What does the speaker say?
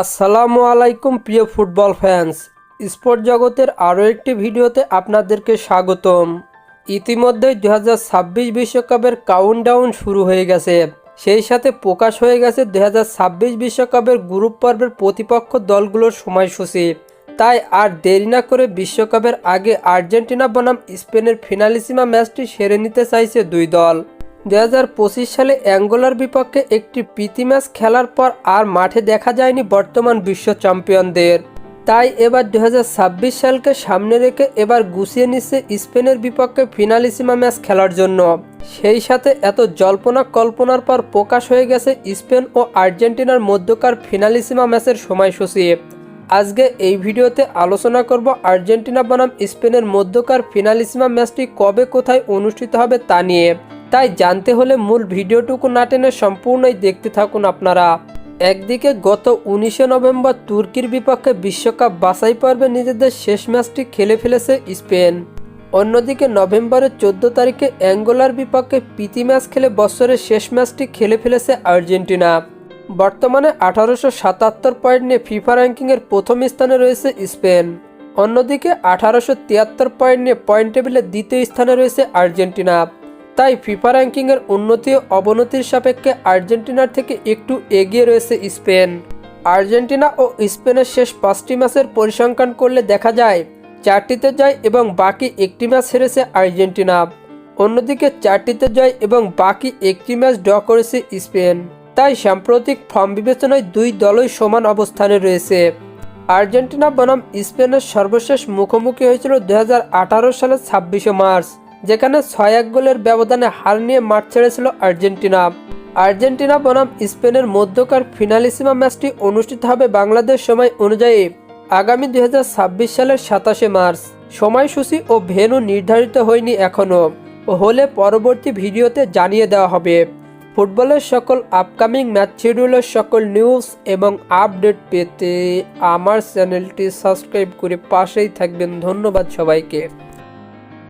আসসালামু আলাইকুম, প্রিয় ফুটবল ফ্যান্স। স্পোর্ট জগতের আরও একটি ভিডিওতে আপনাদেরকে স্বাগতম। ইতিমধ্যেই দু বিশ্বকাপের কাউন্টডাউন শুরু হয়ে গেছে। সেই সাথে প্রকাশ হয়ে গেছে দু বিশ্বকাপের গ্রুপ পর্বের প্রতিপক্ষ দলগুলোর সময়সূচি। তাই আর দেরি না করে বিশ্বকাপের আগে আর্জেন্টিনা বনাম স্পেনের ফিনালিসিমা ম্যাচটি সেরে নিতে চাইছে দুই দল। দু হাজার পঁচিশ সালে অ্যাঙ্গোলার বিপক্ষে একটি প্রীতি ম্যাচ খেলার পর আর মাঠে দেখা যায়নি বর্তমান বিশ্ব চ্যাম্পিয়নদের। তাই এবার দু হাজার ছাব্বিশ সালকে সামনে রেখে এবার গুছিয়ে নিচ্ছে স্পেনের বিপক্ষে ফিনালিসিমা ম্যাচ খেলার জন্য। সেই সাথে এত জল্পনা কল্পনার পর প্রকাশ হয়ে গেছে স্পেন ও আর্জেন্টিনার মধ্যকার ফিনালিসিমা ম্যাচের সময়সূচি। আজকে এই ভিডিওতে আলোচনা করব আর্জেন্টিনা বনাম স্পেনের মধ্যকার ফিনালিসিমা ম্যাচটি কবে কোথায় অনুষ্ঠিত হবে তা নিয়ে। তাই জানতে হলে মূল ভিডিওটুকু না টেনে সম্পূর্ণই দেখতে থাকুন আপনারা। একদিকে গত উনিশে নভেম্বর তুর্কির বিপক্ষে বিশ্বকাপ বাছাই পর্বে নিজেদের শেষ ম্যাচটি খেলে ফেলেছে স্পেন। অন্যদিকে নভেম্বরের চোদ্দ তারিখে অ্যাঙ্গোলার বিপক্ষে প্রীতি ম্যাচ খেলে বছরের শেষ ম্যাচটি খেলে ফেলেছে আর্জেন্টিনা। বর্তমানে আঠারোশো সাতাত্তর পয়েন্ট নিয়ে ফিফা র্যাঙ্কিংয়ের প্রথম স্থানে রয়েছে স্পেন। অন্যদিকে আঠারোশো তিয়াত্তর পয়েন্ট নিয়ে পয়েন্ট টেবিলের দ্বিতীয় স্থানে রয়েছে আর্জেন্টিনা। তাই ফিফা র্যাঙ্কিংয়ের উন্নতি ও অবনতির সাপেক্ষে আর্জেন্টিনার থেকে একটু এগিয়ে রয়েছে স্পেন। আর্জেন্টিনা ও স্পেনের শেষ পাঁচটি ম্যাচের পরিসংখ্যান করলে দেখা যায়, চারটিতে জয় এবং বাকি একটি ম্যাচ হেরেছে আর্জেন্টিনা। অন্যদিকে চারটিতে জয় এবং বাকি একটি ম্যাচ ড্র করেছে স্পেন। তাই সাম্প্রতিক ফর্ম বিবেচনায় দুই দলই সমান অবস্থানে রয়েছে। আর্জেন্টিনা বনাম স্পেনের সর্বশেষ মুখোমুখি হয়েছিল দু হাজার আঠারো সালের ছাব্বিশে মার্চ। যেখানে ছয় এক গোলের ব্যবধানে হার নিয়ে মাঠ ছেড়েছিল আর্জেন্টিনা। আর্জেন্টিনা বনাম স্পেনের মধ্যকার ফিনালিসিমা ম্যাচটি অনুষ্ঠিত হবে বাংলাদেশ সময় অনুযায়ী আগামী দুই হাজার ছাব্বিশ সালের সাতাশে মার্চ। সময়সূচি ও ভেন্যু নির্ধারিত হয়নি এখনও। হলে পরবর্তী ভিডিওতে জানিয়ে দেওয়া হবে। ফুটবলের সকল আপকামিং ম্যাচ শিডিউলের সকল নিউজ এবং আপডেট পেতে আমার চ্যানেলটি সাবস্ক্রাইব করে পাশেই থাকবেন। ধন্যবাদ সবাইকে।